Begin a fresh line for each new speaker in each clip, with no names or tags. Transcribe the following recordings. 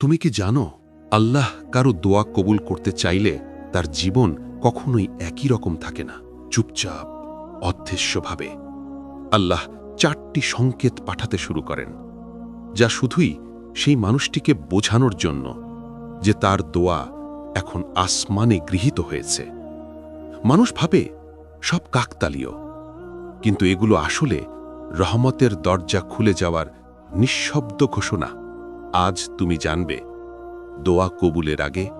তুমি কি জানো, আল্লাহ কারও দোয়া কবুল করতে চাইলে তার জীবন কখনোই একই রকম থাকে না। চুপচাপ অদৃশ্যভাবে আল্লাহ চারটি সংকেত পাঠাতে শুরু করেন, যা শুধুই সেই মানুষটিকে বোঝানোর জন্য যে তার দোয়া এখন আসমানে গৃহীত হয়েছে। মানুষ ভাবে, সব কাকতালীয়, কিন্তু এগুলো আসলে রহমতের দরজা খুলে যাওয়ার নিঃশব্দ ঘোষণা। আজ তুমি জানবে, দোয়া কবুলের আগে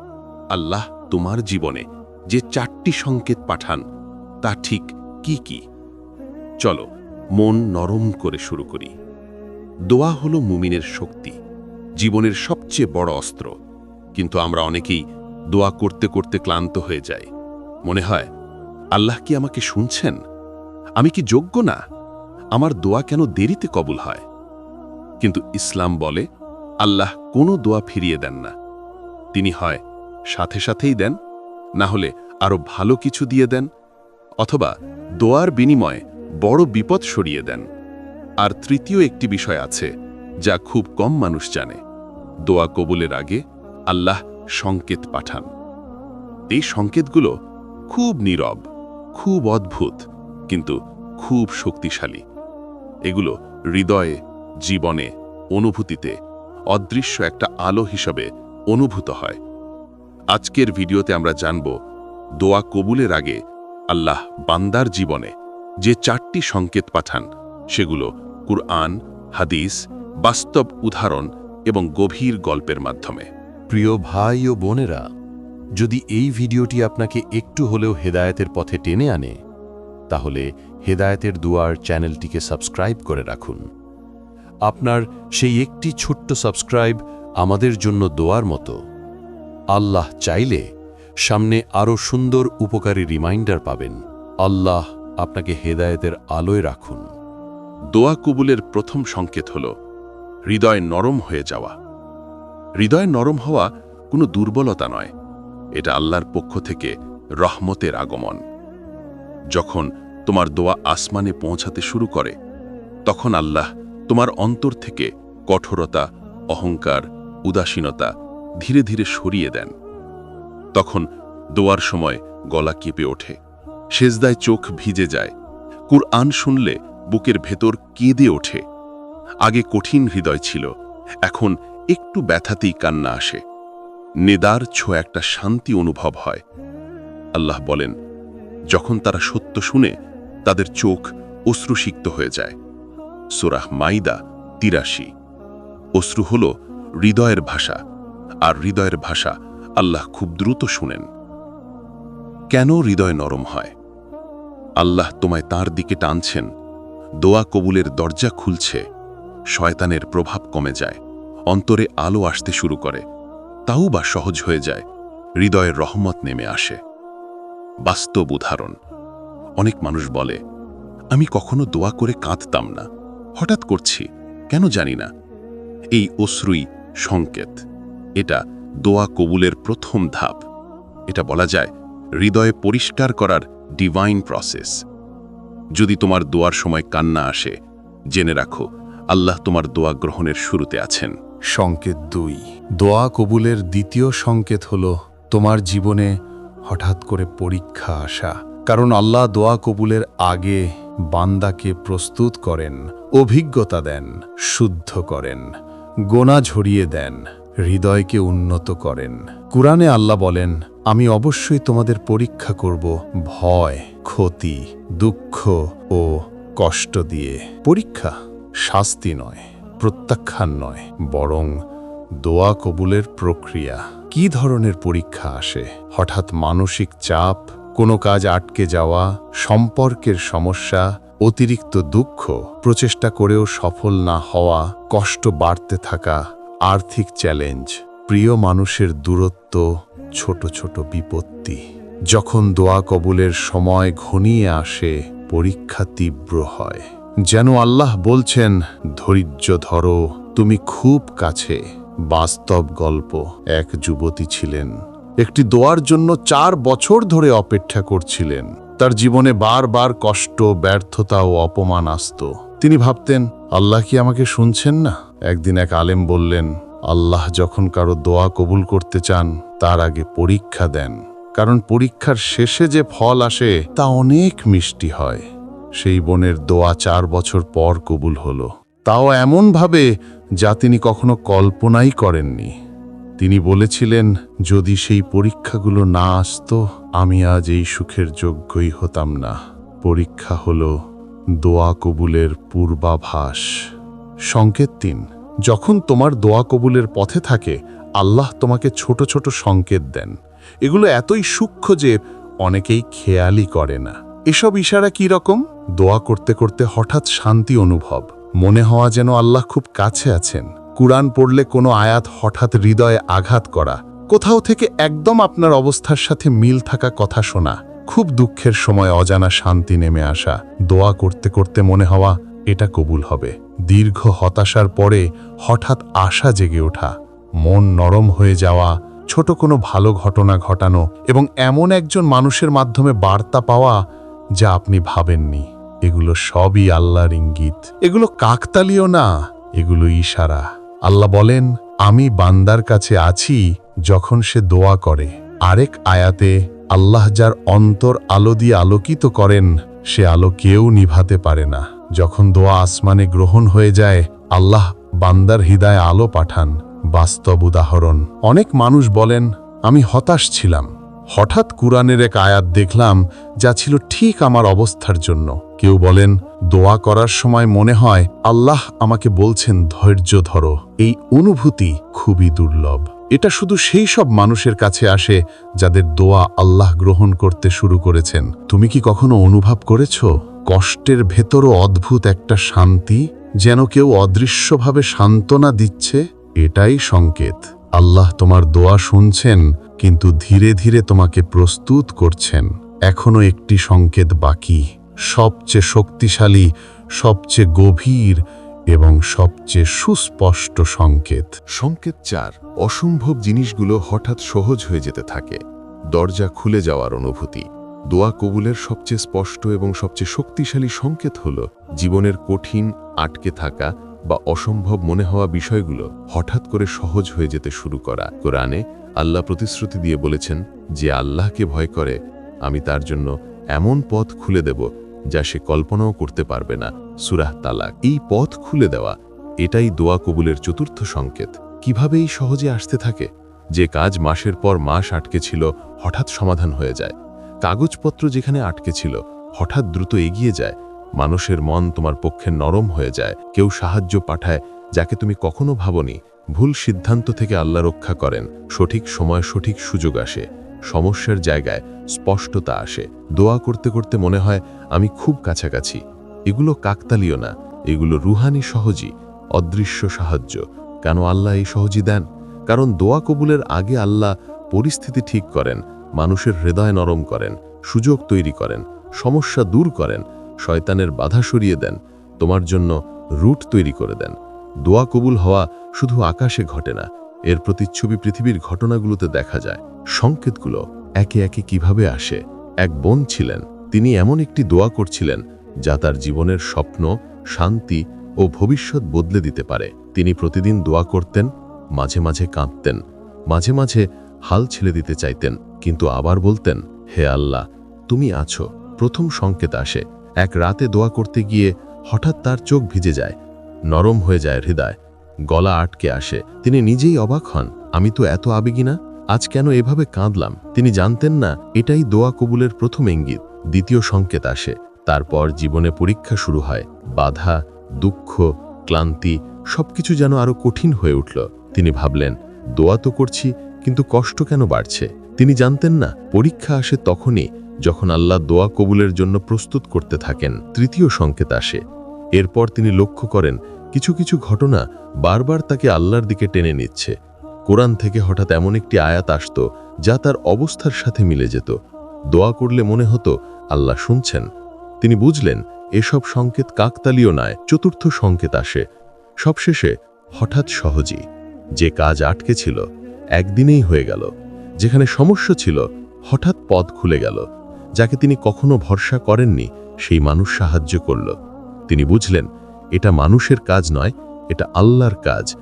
আল্লাহ তোমার জীবনে যে চারটি সংকেত পাঠান, তা ঠিক কি কি? চলো, মন নরম করে শুরু করি। দোয়া হলো মুমিনের শক্তি, জীবনের সবচেয়ে বড় অস্ত্র। কিন্তু আমরা অনেকেই দোয়া করতে করতে ক্লান্ত হয়ে যাই। মনে হয়, আল্লাহ কি আমাকে শুনছেন? আমি কি যোগ্য না? আমার দোয়া কেন দেরিতে কবুল হয়? কিন্তু ইসলাম বলে আল্লাহ কোনো দোয়া ফিরিয়ে দেন না। তিনি হয়, সাথে সাথেই দেন, না হলে আরও ভালো কিছু দিয়ে দেন, অথবা দোয়ার বিনিময়ে বড় বিপদ সরিয়ে দেন। আর তৃতীয় একটি বিষয় আছে, যা খুব কম মানুষ জানে। দোয়া কবুলের আগে আল্লাহ সংকেত পাঠান। এই সংকেতগুলো খুব নীরব, খুব অদ্ভুত, কিন্তু খুব শক্তিশালী। এগুলো হৃদয়ে, জীবনে, অনুভূতিতে অদৃশ্য একটা আলো হিসাবে অনুভূত হয়। আজকের ভিডিওতে আমরা জানব, দোয়া কবুলের আগে আল্লাহ বান্দার জীবনে যে চারটি সংকেত পাঠান, সেগুলো কুরআন, হাদিস, বাস্তব উদাহরণ এবং গভীর গল্পের মাধ্যমে।
প্রিয় ভাই ও বোনেরা, যদি এই ভিডিওটি আপনাকে একটু হলেও হেদায়েতের পথে টেনে আনে, তাহলে হেদায়েতের দুয়ার চ্যানেলটিকে সাবস্ক্রাইব করে রাখুন। আপনার সেই একটি ছোট্ট সাবস্ক্রাইব আমাদের জন্য দোয়ার মতো। আল্লাহ চাইলে সামনে আরও সুন্দর উপকারী রিমাইন্ডার পাবেন। আল্লাহ আপনাকে হেদায়েতের আলোয় রাখুন।
দোয়া কবুলের প্রথম সংকেত হল, হৃদয় নরম হয়ে যাওয়া। হৃদয় নরম হওয়া কোনো দুর্বলতা নয়, এটা আল্লাহর পক্ষ থেকে রহমতের আগমন। যখন তোমার দোয়া আসমানে পৌঁছাতে শুরু করে, তখন আল্লাহ তোমার অন্তর থেকে কঠোরতা, অহংকার, উদাসীনতা ধীরে ধীরে সরিয়ে দেন। তখন দোয়ার সময় গলা কেঁপে ওঠে, সেজদায় চোখ ভিজে যায়। কুরআন শুনলে বুকের ভেতর কেঁদে ওঠে। আগে কঠিন হৃদয় ছিল, এখন একটু ব্যথাতেই কান্না আসে। নেদার ছো একটা শান্তি অনুভব হয়। আল্লাহ বলেন, যখন তারা সত্য শুনে, তাদের চোখ অশ্রুসিক্ত হয়ে যায়। সুরাহ মাইদা তিরাশি। অশ্রু হল হৃদয়ের ভাষা, আর হৃদয়ের ভাষা আল্লাহ খুব দ্রুত শুনেন। কেন হৃদয় নরম হয়? আল্লাহ তোমায় তার দিকে টানছেন, দোয়া কবুলের দরজা খুলছে, শয়তানের প্রভাব কমে যায়, অন্তরে আলো আসতে শুরু করে, তাও বা সহজ হয়ে যায়, হৃদয়ের রহমত নেমে আসে। বাস্তব উদাহরণ, অনেক মানুষ বলে, আমি কখনো দোয়া করে কাঁদতাম না। হঠাৎ করছি, কেন জানি না। এই অশ্রুই সংকেত, এটা দোয়া কবুলের প্রথম ধাপ। এটা বলা যায় হৃদয়ে পরিষ্কার করার ডিভাইন প্রসেস যদি তোমার দোয়ার সময় কান্না আসে, জেনে রাখো, আল্লাহ তোমার দোয়া গ্রহণের শুরুতে আছেন।
সংকেত দুই। দোয়া কবুলের দ্বিতীয় সংকেত হল তোমার জীবনে হঠাৎ করে পরীক্ষা আসা। কারণ আল্লাহ দোয়া কবুলের আগে বান্দাকে প্রস্তুত করেন, অভিজ্ঞতা দেন, শুদ্ধ করেন, গোনা ঝরিয়ে দেন, হৃদয়কে উন্নত করেন। কুরআনে আল্লাহ বলেন, আমি অবশ্যই তোমাদের পরীক্ষা করব ভয়, ক্ষতি, দুঃখ ও কষ্ট দিয়ে। পরীক্ষা শাস্তি নয়, প্রত্যাখ্যান নয়, বরং দোয়া কবুলের প্রক্রিয়া। কি ধরনের পরীক্ষা আসে? হঠাৎ মানসিক চাপ কোনো কাজ আটকে যাওয়া, সম্পর্কের সমস্যা, অতিরিক্ত দুঃখ, প্রচেষ্টা করেও সফল না হওয়া, কষ্ট বাড়তে থাকা, আর্থিক চ্যালেঞ্জ, প্রিয় মানুষের দূরত্ব, ছোট ছোট বিপত্তি। যখন দোয়া কবুলের সময় ঘনিয়ে আসে, পরীক্ষা তীব্র হয়। যেন আল্লাহ বলছেন, ধৈর্য ধরো, তুমি খুব কাছে। বাস্তব গল্প, এক যুবতী ছিলেন। একটি দোয়ার জন্য চার বছর ধরে অপেক্ষা করছিলেন। তার জীবনে বারবার কষ্ট, ব্যর্থতা ও অপমান আসত। তিনি ভাবতেন, আল্লাহ কি আমাকে শুনছেন না? একদিন এক আলেম বললেন, আল্লাহ যখন কারও দোয়া কবুল করতে চান, তার আগে পরীক্ষা দেন। কারণ পরীক্ষার শেষে যে ফল আসে, তা অনেক মিষ্টি হয়। সেই বোনের দোয়া চার বছর পর কবুল হলো। তাও এমনভাবে, যা তিনি কখনো কল্পনাই করেননি। তিনি বলেছিলেন, যদি সেই পরীক্ষাগুলো না আসতো, আমি আজ এই সুখের যোগ্যই হতাম না। পরীক্ষা হল দোয়া কবুলের পূর্বাভাস। সংকেত তিন, যখন তোমার দোয়া কবুলের পথে থাকে, আল্লাহ তোমাকে ছোট ছোট সংকেত দেন। এগুলো এতই সূক্ষ্ম যে অনেকেই খেয়ালই করে না। এসব ইশারা কি রকম? দোয়া করতে করতে হঠাৎ শান্তি অনুভব। মনে হওয়া যেন আল্লাহ খুব কাছে আছেন। কুরআন পড়লে কোনো আয়াত হঠাৎ হৃদয়ে আঘাত করা। কোথাও থেকে একদম আপনার অবস্থার সাথে মিল থাকা কথা শোনা। খুব দুঃখের সময় অজানা শান্তি নেমে আসা। দোয়া করতে করতে মনে হওয়া, এটা কবুল হবে। দীর্ঘ হতাশার পরে হঠাৎ আশা জেগে ওঠা। মন নরম হয়ে যাওয়া, ছোট কোনো ভালো ঘটনা ঘটানো এবং এমন একজন মানুষের মাধ্যমে বার্তা পাওয়া যা আপনি ভাবেননি। এগুলো সবই আল্লাহর ইঙ্গিত। এগুলো কাকতালীয় না, এগুলো ইশারা। আল্লাহ বলেন, আমি বান্দার কাছে আছি যখন সে দোয়া করে। আরেক আয়াতে, আল্লাহ যার অন্তর আলো দিয়ে আলোকিত করেন, সে আলো কেউ নিভাতে পারে না। যখন দোয়া আসমানে গ্রহণ হয়ে যায়, আল্লাহ বান্দার হৃদয়ে আলো পাঠান। বাস্তব উদাহরণ। অনেক মানুষ বলেন, আমি হতাশ ছিলাম। হঠাৎ কুরআনের এক আয়াত দেখলাম যা ছিল ঠিক আমার অবস্থার জন্য। কেউ বলেন, দোয়া করার সময় মনে হয় আল্লাহ আমাকে বলছেন ধৈর্য ধরো। এই অনুভূতি খুবই দুর্লভ। এটা শুধু সেই সব মানুষের কাছে আসে যাদের দোয়া আল্লাহ গ্রহণ করতে শুরু করেছেন। তুমি কি কখনো অনুভব করেছ? কষ্টের ভেতরও অদ্ভুত একটা শান্তি যেন কেউ অদৃশ্যভাবে সান্ত্বনা দিচ্ছে? এটাই সংকেত। আল্লাহ তোমার দোয়া শুনছেন, কিন্তু ধীরে ধীরে তোমাকে প্রস্তুত করছেন। এখনও একটি সংকেত বাকি। সবচেয়ে শক্তিশালী, সবচেয়ে গভীর এবং সবচেয়ে সুস্পষ্ট সংকেত।
সংকেত চার, অসম্ভব জিনিসগুলো হঠাৎ সহজ হয়ে যেতে থাকে। দরজা খুলে যাওয়ার অনুভূতি। দোয়া কবুলের সবচেয়ে স্পষ্ট এবং সবচেয়ে শক্তিশালী সংকেত হল জীবনের কঠিন, আটকে থাকা বা অসম্ভব মনে হওয়া বিষয়গুলো হঠাৎ করে সহজ হয়ে যেতে শুরু করা। কোরআনে আল্লাহ প্রতিশ্রুতি দিয়ে বলেছেন যে, আল্লাহকে ভয় করে, আমি তার জন্য এমন পথ খুলে দেব যা সে কল্পনাও করতে পারবে না, সুরাহ তালাক। এই পথ খুলে দেওয়া, এটাই দোয়া কবুলের চতুর্থ সংকেত। কীভাবে এই সহজে আসতে থাকে? যে কাজ মাসের পর মাস আটকে ছিল, হঠাৎ সমাধান হয়ে যায়। কাগজপত্র যেখানে আটকে ছিল, হঠাৎ দ্রুত এগিয়ে যায়। মানুষের মন তোমার পক্ষে নরম হয়ে যায়। কেউ সাহায্য পাঠায়, যাকে তুমি কখনো ভাবনি। ভুল সিদ্ধান্ত থেকে আল্লাহ রক্ষা করেন। সঠিক সময় সঠিক সুযোগ আসে। সমস্যার জায়গায় স্পষ্টতা আসে। দোয়া করতে করতে মনে হয় আমি খুব কাছাকাছি। এগুলো কাকতালীয় না, এগুলো রুহানি সহজই অদৃশ্য সাহায্য। কেন আল্লাহ এই সহজই দেন? কারণ দোয়া কবুলের আগে আল্লাহ পরিস্থিতি ঠিক করেন, মানুষের হৃদয় নরম করেন, সুযোগ তৈরি করেন, সমস্যা দূর করেন, শয়তানের বাধা সরিয়ে দেন, তোমার জন্য রুট তৈরি করে দেন। দোয়া কবুল হওয়া শুধু আকাশে ঘটে না, এর প্রতিচ্ছবি পৃথিবীর ঘটনাগুলোতে দেখা যায়। সংকেতগুলো একে একে কীভাবে আসে? এক বোন ছিলেন। তিনি এমন একটি দোয়া করছিলেন, যা তার জীবনের স্বপ্ন, শান্তি ও ভবিষ্যৎ বদলে দিতে পারে। তিনি প্রতিদিন দোয়া করতেন, মাঝে মাঝে কাঁদতেন, মাঝে মাঝে হাল ছেড়ে দিতে চাইতেন, কিন্তু আবার বলতেন, হে আল্লাহ, তুমি আছো। প্রথম সংকেত আসে। এক রাতে দোয়া করতে গিয়ে হঠাৎ তার চোখ ভিজে যায়, নরম হয়ে যায় হৃদয়, গলা আটকে আসে। তিনি নিজেই অবাক হন, আমি তো এত আবেগী না? আজ কেন এভাবে কাঁদলাম? তিনি জানতেন না, এটাই দোয়া কবুলের প্রথম ইঙ্গিত। দ্বিতীয় সংকেত আসে, তারপর জীবনে পরীক্ষা শুরু হয়। বাধা, দুঃখ, ক্লান্তি, সবকিছু যেন আরও কঠিন হয়ে উঠল। তিনি ভাবলেন, দোয়া তো করছি, কিন্তু কষ্ট কেন বাড়ছে? তিনি জানতেন না, পরীক্ষা আসে তখনই, যখন আল্লাহ দোয়া কবুলের জন্য প্রস্তুত করতে থাকেন। তৃতীয় সংকেত আসে। এরপর তিনি লক্ষ্য করেন, কিছু কিছু ঘটনা বারবার তাকে আল্লাহর দিকে টেনে নিচ্ছে। কোরআন থেকে হঠাৎ এমন একটি আয়াত আসত যা তার অবস্থার সাথে মিলে যেত। দোয়া করলে মনে হতো, আল্লাহ শুনছেন। তিনি বুঝলেন, এসব সংকেত কাকতালীয় নয়, চতুর্থ সংকেত আসে। সবশেষে, হঠাৎ সহজই। যে কাজ আটকে ছিল, একদিনেই হয়ে গেল। যেখানে সমস্যা ছিল, হঠাৎ পথ খুলে গেল। যাকে তিনি কখনো ভরসা করেননি, সেই মানুষ সাহায্য করল। তিনি বুঝলেন, এটা মানুষের কাজ নয়, এটা আল্লাহর কাজ।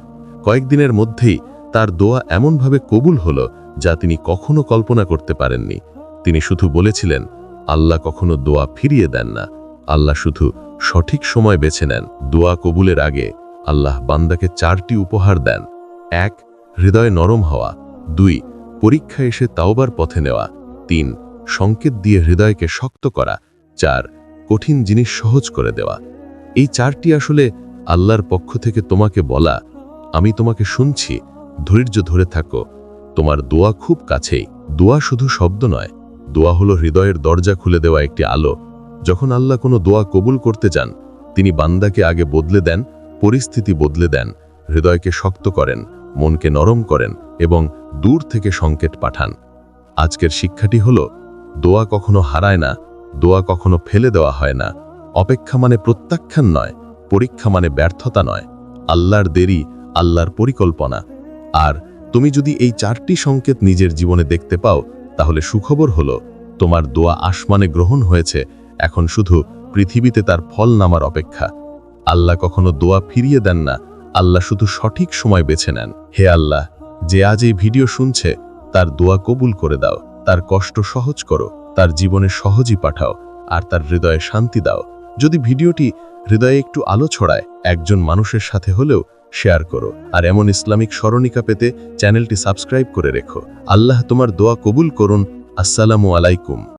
কয়েকদিনের মধ্যেই তার দোয়া এমনভাবে কবুল হলো যা তিনি কখনো কল্পনা করতে পারেননি। তিনি শুধু বলেছিলেন, আল্লাহ কখনো দোয়া ফিরিয়ে দেন না। আল্লাহ শুধু সঠিক সময় বেছে নেন। দোয়া কবুলের আগে আল্লাহ বান্দাকে চারটি উপহার দেন। এক, হৃদয় নরম হওয়া। দুই, পরীক্ষা এসে তাওবার পথে নেওয়া। তিন, সংকেত দিয়ে হৃদয়কে শক্ত করা। চার, কঠিন জিনিস সহজ করে দেওয়া। এই চারটি আসলে আল্লাহর পক্ষ থেকে তোমাকে বলা, আমি তোমাকে শুনছি ধৈর্য ধরে থাকো। তোমার দোয়া খুব কাছেই। দোয়া শুধু শব্দ নয়। দোয়া হলো হৃদয়ের দরজা খুলে দেওয়া একটি আলো। যখন আল্লাহ কোনো দোয়া কবুল করতে যান তিনি বান্দাকে আগে বদলে দেন, পরিস্থিতি বদলে দেন, হৃদয়কে শক্ত করেন, মনকে নরম করেন এবং দূর থেকে সংকেত পাঠান। আজকের শিক্ষাটি হলো, দোয়া কখনো হারায় না, দোয়া কখনো ফেলে দেওয়া হয় না। অপেক্ষা মানে প্রত্যাখ্যান নয়, পরীক্ষা মানে ব্যর্থতা নয়। আল্লাহর দেরি, আল্লাহর পরিকল্পনা। আর তুমি যদি এই চারটি সংকেত নিজের জীবনে দেখতে পাও, তাহলে সুখবর হলো, তোমার দোয়া আসমানে গ্রহণ হয়েছে, এখন শুধু পৃথিবীতে তার ফল নামার অপেক্ষা। আল্লাহ কখনো দোয়া ফিরিয়ে দেন না, আল্লাহ শুধু সঠিক সময় বেছে নেন। হে আল্লাহ, যে আজ এই ভিডিও শুনছে, তার দোয়া কবুল করে দাও, তার কষ্ট সহজ করো, তার জীবনে সহজই পাঠাও, আর তার হৃদয়ে শান্তি দাও। যদি ভিডিওটি হৃদয়ে একটু আলো ছড়ায়, একজন মানুষের সাথে হলেও শেয়ার করো। আর এমন ইসলামিক স্মরণিকা পেতে চ্যানেলটি সাবস্ক্রাইব করে রেখো। আল্লাহ তোমার দোয়া কবুল করুন। আসসালামু আলাইকুম।